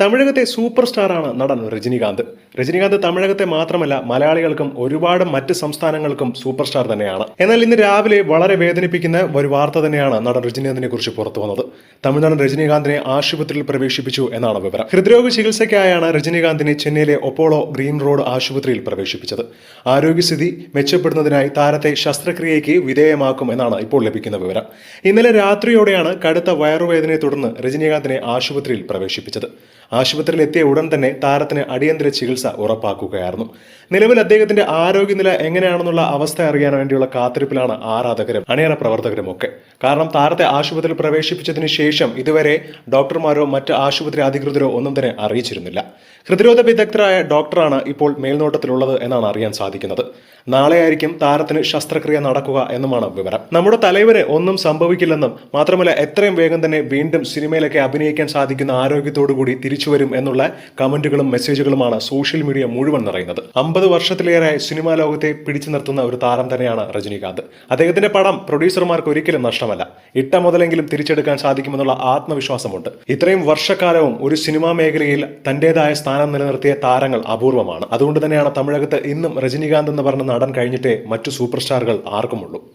തമിഴകത്തെ super സ്റ്റാറാണ് നടൻ രജനീകാന്ത്. രജനീകാന്ത് തമിഴകത്തെ മാത്രമല്ല മലയാളികൾക്കും ഒരുപാട് മറ്റ് സംസ്ഥാനങ്ങൾക്കും സൂപ്പർ സ്റ്റാർ തന്നെയാണ്. എന്നാൽ ഇന്ന് രാവിലെ വളരെ വേദനിപ്പിക്കുന്ന ഒരു വാർത്ത തന്നെയാണ് നടൻ രജനീകാന്തിനെ കുറിച്ച് പുറത്തു വന്നത്. തമിഴ്നാടൻ രജനീകാന്തിനെ ആശുപത്രിയിൽ പ്രവേശിപ്പിച്ചു എന്നാണ് വിവരം. ഹൃദ്രോഗ ചികിത്സയ്ക്കായാണ് രജനീകാന്തിനെ ചെന്നൈയിലെ ഒപ്പോളോ ഗ്രീൻ റോഡ് ആശുപത്രിയിൽ പ്രവേശിപ്പിച്ചത്. ആരോഗ്യസ്ഥിതി മെച്ചപ്പെടുന്നതിനായി താരത്തെ ശസ്ത്രക്രിയയ്ക്ക് വിധേയമാക്കും എന്നാണ് ഇപ്പോൾ ലഭിക്കുന്ന വിവരം. ഇന്നലെ രാത്രിയോടെയാണ് കടുത്ത വയറുവേദനയെ തുടർന്ന് രജനീകാന്തിനെ ആശുപത്രിയിൽ പ്രവേശിപ്പിച്ചത്. ആശുപത്രിയിൽ എത്തിയ ഉടൻ തന്നെ താരത്തിന് അടിയന്തര ചികിത്സ ഉറപ്പാക്കുകയായിരുന്നു. നിലവിൽ അദ്ദേഹത്തിന്റെ ആരോഗ്യനില എങ്ങനെയാണെന്നുള്ള അവസ്ഥ അറിയാൻ വേണ്ടിയുള്ള കാത്തിരിപ്പിലാണ് ആരാധകരും അണിയറ പ്രവർത്തകരും ഒക്കെ കാരണം താരത്തെ ആശുപത്രിയിൽ പ്രവേശിപ്പിച്ചതിന് ശേഷം ഇതുവരെ ഡോക്ടർമാരോ മറ്റ് ആശുപത്രി അധികൃതരോ ഒന്നും തന്നെ അറിയിച്ചിരുന്നില്ല. ഹൃദ്രോഗ വിദഗ്ധരായ ഡോക്ടറാണ് ഇപ്പോൾ മേൽനോട്ടത്തിലുള്ളത് എന്നാണ് അറിയാൻ സാധിക്കുന്നത്. നാളെയായിരിക്കും താരത്തിന് ശസ്ത്രക്രിയ നടക്കുക എന്നുമാണ് വിവരം. നമ്മുടെ തലവന് ഒന്നും സംഭവിക്കില്ലെന്നും മാത്രമല്ല എത്രയും വേഗം തന്നെ വീണ്ടും സിനിമയിലൊക്കെ അഭിനയിക്കാൻ സാധിക്കുന്ന ആരോഗ്യത്തോടു കൂടി തിരിച്ചു വരും എന്നുള്ള കമന്റുകളും മെസ്സേജുകളുമാണ് സോഷ്യൽ മീഡിയ മുഴുവൻ നിറയുന്നത്. അമ്പത് വർഷത്തിലേറെ സിനിമാ ലോകത്തെ പിടിച്ചു നിർത്തുന്ന ഒരു താരം തന്നെയാണ് രജനീകാന്ത്. അദ്ദേഹത്തിന്റെ പടം പ്രൊഡ്യൂസർമാർക്ക് ഒരിക്കലും നഷ്ടമല്ല. ഇട്ട മുതലെങ്കിലും തിരിച്ചെടുക്കാൻ സാധിക്കുമെന്നുള്ള ആത്മവിശ്വാസമുണ്ട്. ഇത്രയും വർഷക്കാലവും ഒരു സിനിമാ മേഖലയിൽ തന്റേതായ സ്ഥാനം നിലനിർത്തിയ താരങ്ങൾ അപൂർവമാണ്. അതുകൊണ്ട് തന്നെയാണ് തമിഴകത്ത് ഇന്നും രജനീകാന്ത് എന്ന് പറഞ്ഞ നടൻ കഴിഞ്ഞിട്ടേ മറ്റു സൂപ്പർ സ്റ്റാറുകൾ ആർക്കുമുള്ളൂ.